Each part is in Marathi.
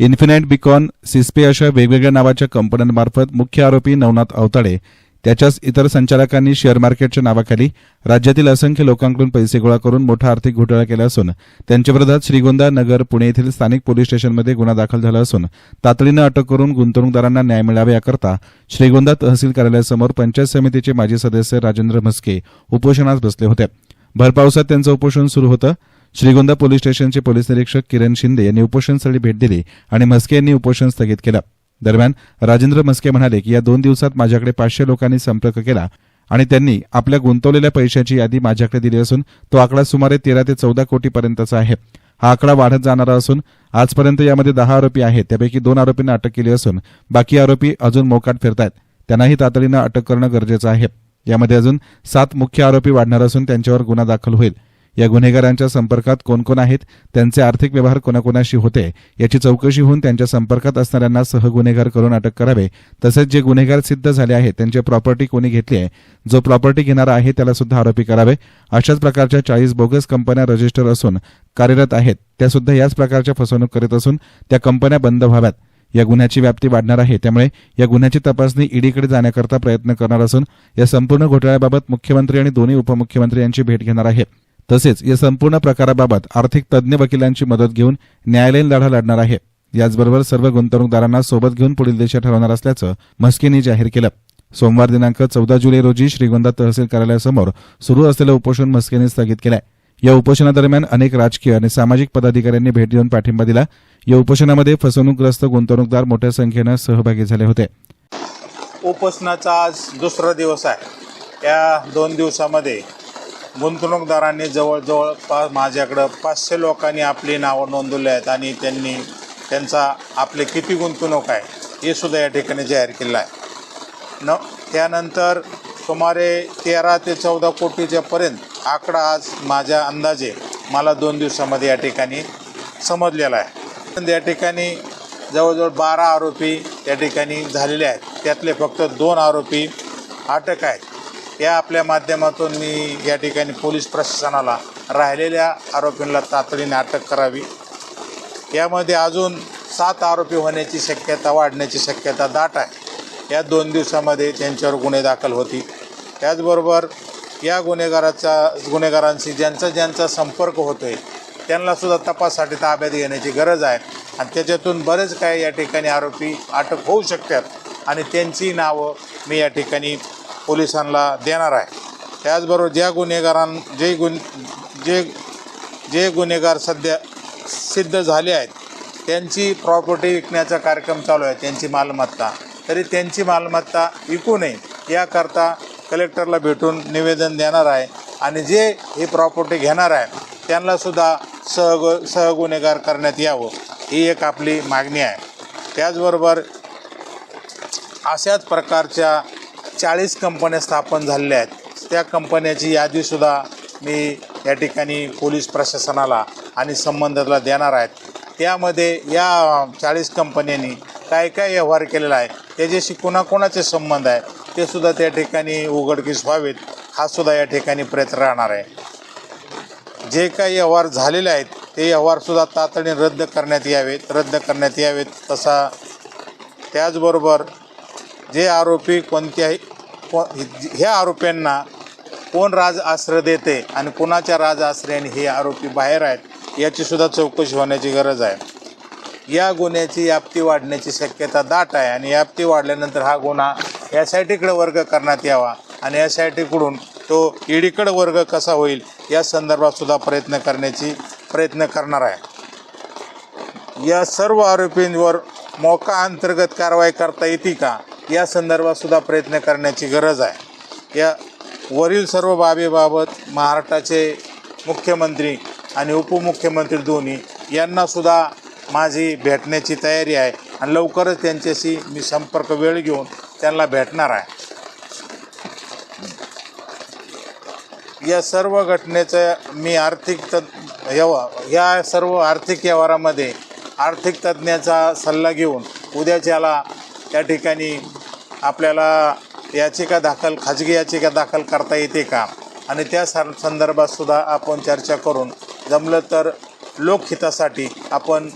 इन्फिनाईट बिकॉन सिस्पे अशा वेगवेगळ्या नावाच्या कंपन्यांमार्फत मुख्य आरोपी नवनाथ अवताडे त्याच्याच इतर संचालकांनी शेअर मार्केटच्या नावाखाली राज्यातील असंख्य लोकांकडून पैसे गोळा करून मोठा आर्थिक घोटाळा केला असून त्यांच्याविरोधात श्रीगोंदा नगर पुणे येथील स्थानिक पोलीस स्टेशनमध्ये गुन्हा दाखल झाला असून तातडीनं अटक करून गुंतवणूकदारांना न्याय मिळावा याकरता श्रीगोंदा तहसील कार्यालयासमोर पंचायत समितीचे माजी सदस्य राजेंद्र म्हस्के उपोषणास बसले होते. भरपावसात त्यांचं उपोषण सुरू होतं. श्रीगोंदा पोलीस स्टेशनचे पोलीस निरीक्षक किरण शिंदे यांनी उपोषणस्थळी भेट दिली आणि म्हस्के यांनी उपोषण स्थगित केलं. दरम्यान राजेंद्र म्हस्के म्हणाले की या दोन दिवसात माझ्याकडे पाचशे लोकांनी संपर्क केला आणि त्यांनी आपल्या गुंतवलेल्या पैशाची यादी माझ्याकडे दिली असून तो आकडा सुमारे तेरा ते चौदा कोटीपर्यंतचा आहे. हा आकडा वाढत जाणारा असून आजपर्यंत यामध्ये दहा आरोपी आहेत. त्यापैकी दोन आरोपींना अटक केली असून बाकी आरोपी अजून मोकाट फिरतायत. त्यांनाही तातडीनं अटक करणं गरजेचं आहे. यामध्ये अजून सात मुख्य आरोपी वाढणार असून त्यांच्यावर गुन्हा दाखल होईल. या गुन्हेगारांच्या संपर्कात कोण कोण आहेत त्यांचे आर्थिक व्यवहार कोणाकोणाशी होते याची चौकशी होऊन त्यांच्या संपर्कात असणाऱ्यांना सहगुन्हेगार करून अटक करावे. तसेच जे गुन्हेगार सिद्ध झाले आहेत त्यांची प्रॉपर्टी कोणी घेतली आहे जो प्रॉपर्टी घेणारा आहे त्याला सुद्धा आरोपी करावे. अशाच प्रकारच्या चाळीस बोगस कंपन्या रजिस्टर असून कार्यरत आहेत त्या सुद्धा याच प्रकारच्या फसवणूक करीत असून त्या कंपन्या बंद व्हाव्यात. या गुन्ह्याची व्याप्ती वाढणार आहे त्यामुळे या गुन्ह्याची तपासणी ईडीकडे जाण्याकरता प्रयत्न करणार असून या संपूर्ण घोटाळ्याबाबत मुख्यमंत्री आणि दोन्ही उपमुख्यमंत्री यांची भेट घेणार आहे तसेच या संपूर्ण प्रकाराबाबत आर्थिक तज्ज्ञ वकिलांची मदत घेऊन न्यायालयीन लढा लढणार आहे याचबरोबर सर्व गुंतवणूकदारांना सोबत घेऊन पुढील दिशा ठरवणार असल्याचं मस्केनी जाहीर केलं. सोमवार दिनांक चौदा जुलै रोजी श्रीगोंदा तहसील कार्यालयासमोर सुरू असलेलं उपोषण मस्केनी स्थगित केलंय. या उपोषणादरम्यान अनेक राजकीय आणि सामाजिक पदाधिकाऱ्यांनी भेट देऊन पाठिंबा दिला. या उपोषणामध्ये फसवणूकग्रस्त गुंतवणूकदार मोठ्या संख्येनं सहभागी झाले होते. उपोषणाचा आज दुसरा दिवस आहे. या दोन दिवसामध्ये गुंतवणूकदारांनी जवळजवळ पा माझ्याकडं पाचशे लोकांनी आपली नावं नोंदवली आहेत आणि त्यांनी त्यांचा आपले किती गुंतवणूक आहे हे सुद्धा या ठिकाणी जाहीर केलं आहे. न त्यानंतर सुमारे तेरा ते चौदा कोटीच्या पर्यंत आकडा आज माझ्या अंदाजे मला दोन दिवसामध्ये या ठिकाणी समजलेला आहे. पण या ठिकाणी जवळजवळ बारा आरोपी या ठिकाणी झालेले आहेत. त्यातले फक्त दोन आरोपी अटक आहेत. या आपल्या माध्यमातून मी या ठिकाणी पोलीस प्रशासनाला राहिलेल्या आरोपींना तातडीने अटक करावी. यामध्ये अजून सात आरोपी होण्याची शक्यता वाढण्याची शक्यता दाट आहे. या दोन दिवसामध्ये त्यांच्यावर गुन्हे दाखल होतील. त्याचबरोबर या गुन्हेगाराचा गुन्हेगारांशी ज्यांचा ज्यांचा संपर्क होतो आहे त्यांनासुद्धा तपासासाठी ताब्यात घेण्याची गरज आहे. आणि त्याच्यातून बरेच काही या ठिकाणी आरोपी अटक होऊ शकतात. आणि त्यांची नावं मी या ठिकाणी पोलिसांना देणार आहे. त्याचबरोबर ज्या गुन्हेगारां जे गुन जे जे गुन्हेगार सध्या सिद्ध झाले आहेत त्यांची प्रॉपर्टी विकण्याचा कार्यक्रम चालू आहे त्यांची मालमत्ता. तरी त्यांची मालमत्ता विकू नये याकरता कलेक्टरला भेटून निवेदन देणार आहे आणि जे ही प्रॉपर्टी घेणार आहे त्यांनासुद्धा सहग सहगुन्हेगार करण्यात यावं ही एक आपली मागणी आहे. त्याचबरोबर अशाच प्रकारच्या चाळीस कंपन्या स्थापन झालेल्या आहेत. त्या कंपन्याची यादीसुद्धा मी या ठिकाणी पोलीस प्रशासनाला आणि संबंधाला देणार आहेत. त्यामध्ये या चाळीस कंपन्यांनी काय काय व्यवहार केलेला आहे त्याच्याशी कोणाकोणाचे संबंध आहे ते सुद्धा त्या ठिकाणी उघडकीस व्हावेत हा सुद्धा या ठिकाणी प्रयत्न राहणार आहे. जे काही व्यवहार झालेले आहेत ते व्यवहारसुद्धा तातडीने रद्द करण्यात यावेत रद्द करण्यात यावेत तसा त्याचबरोबर जे आरोपी कोणत्याही को ह्या आरोप्यांना कोण राज आश्रय देते आणि कोणाच्या राज आश्रयाने हे आरोपी बाहेर आहेत याचीसुद्धा चौकशी होण्याची गरज आहे. या गुन्ह्याची व्याप्ती वाढण्याची शक्यता दाट आहे आणि व्याप्ती वाढल्यानंतर हा गुन्हा एस आय टीकडे वर्ग करण्यात यावा आणि एस आय टीकडून तो ईडीकडे वर्ग कसा होईल या संदर्भातसुद्धा प्रयत्न करण्याची प्रयत्न करणार आहे. या सर्व आरोपींवर मोका अंतर्गत कारवाई करता येते का? या संदर्भात सुद्धा प्रयत्न करण्याची गरज आहे. या वरील सर्व बाबीबाबत महाराष्ट्राचे मुख्यमंत्री आणि उपमुख्यमंत्री दोन्ही यांनासुद्धा माझी भेटण्याची तयारी आहे आणि लवकरच त्यांच्याशी मी संपर्क वेळ घेऊन त्यांना भेटणार आहे. या सर्व घटनेचं मी आर्थिक तत् व्यवहार या सर्व आर्थिक व्यवहारामध्ये आर्थिक तज्ज्ञाचा सल्ला घेऊन उद्याच्याला त्या ठिकाणी आपल्याला याचिका दाखल खाजगी याचिका दाखल करता येते का? आणि त्या सं संदर्भात सुद्धा आपण चर्चा करून जमलं तर लोकहितासाठी आपण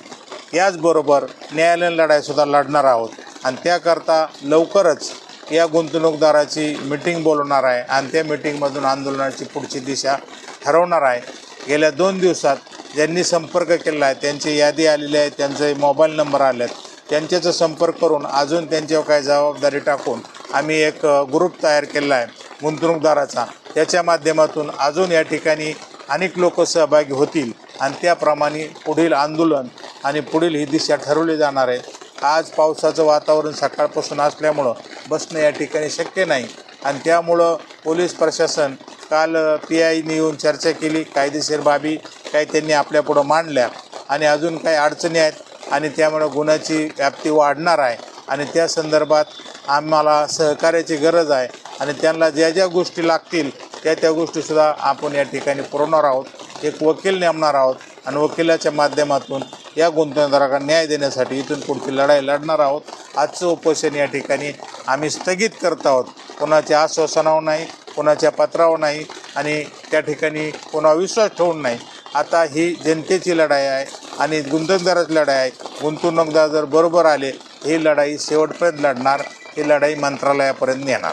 याचबरोबर न्यायालयीन लढाईसुद्धा लढणार आहोत. आणि त्याकरता लवकरच या गुंतवणूकदाराची मिटिंग बोलवणार आहे आणि त्या मिटिंगमधून आंदोलनाची पुढची दिशा ठरवणार आहे. गेल्या दोन दिवसात ज्यांनी संपर्क केला आहे त्यांची यादी आलेली आहे त्यांचे मोबाईल नंबर आले आहेत त्यांच्याचा संपर्क करून अजून त्यांच्यावर काय जबाबदारी टाकून आम्ही एक ग्रुप तयार केला आहे गुंतवणूकदाराचा. त्याच्या माध्यमातून अजून या ठिकाणी अनेक लोक सहभागी होतील आणि त्याप्रमाणे पुढील आंदोलन आणि पुढील ही दिशा ठरवली जाणार आहे. आज पावसाचं वातावरण सकाळपासून असल्यामुळं बसणं या ठिकाणी शक्य नाही आणि त्यामुळं पोलीस प्रशासन काल पी आयने येऊन चर्चा केली. कायदेशीर बाबी काही त्यांनी आपल्यापुढं मांडल्या आणि अजून काही अडचणी आहेत आणि त्यामुळं गुन्ह्याची व्याप्ती वाढणार आहे. आणि त्या संदर्भात आम्हाला सहकार्याची गरज आहे. आणि त्यांना ज्या ज्या गोष्टी लागतील त्या त्या गोष्टीसुद्धा आपण या ठिकाणी पुरवणार आहोत. एक वकील नेमणार आहोत आणि वकिलाच्या माध्यमातून या गुंतवणूकदारांना न्याय देण्यासाठी इथून पुढची लढाई लढणार आहोत. आजचं उपोषण या ठिकाणी आम्ही स्थगित करत आहोत. कोणाच्या आश्वासनावर नाही कोणाच्या पत्रावर नाही आणि त्या ठिकाणी कोणा विश्वास ठेवून नाही. आता ही जनतेची लढाई आहे. आणि गुंतवणूकदाराची लढाई आहे. गुंतवणूकदार जर बरोबर आले ही लढाई शेवटपर्यंत लढणार ही लढाई मंत्रालयापर्यंत नेणार.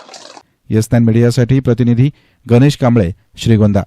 येस मीडियासाठी प्रतिनिधी गणेश कांबळे श्रीगोंदा.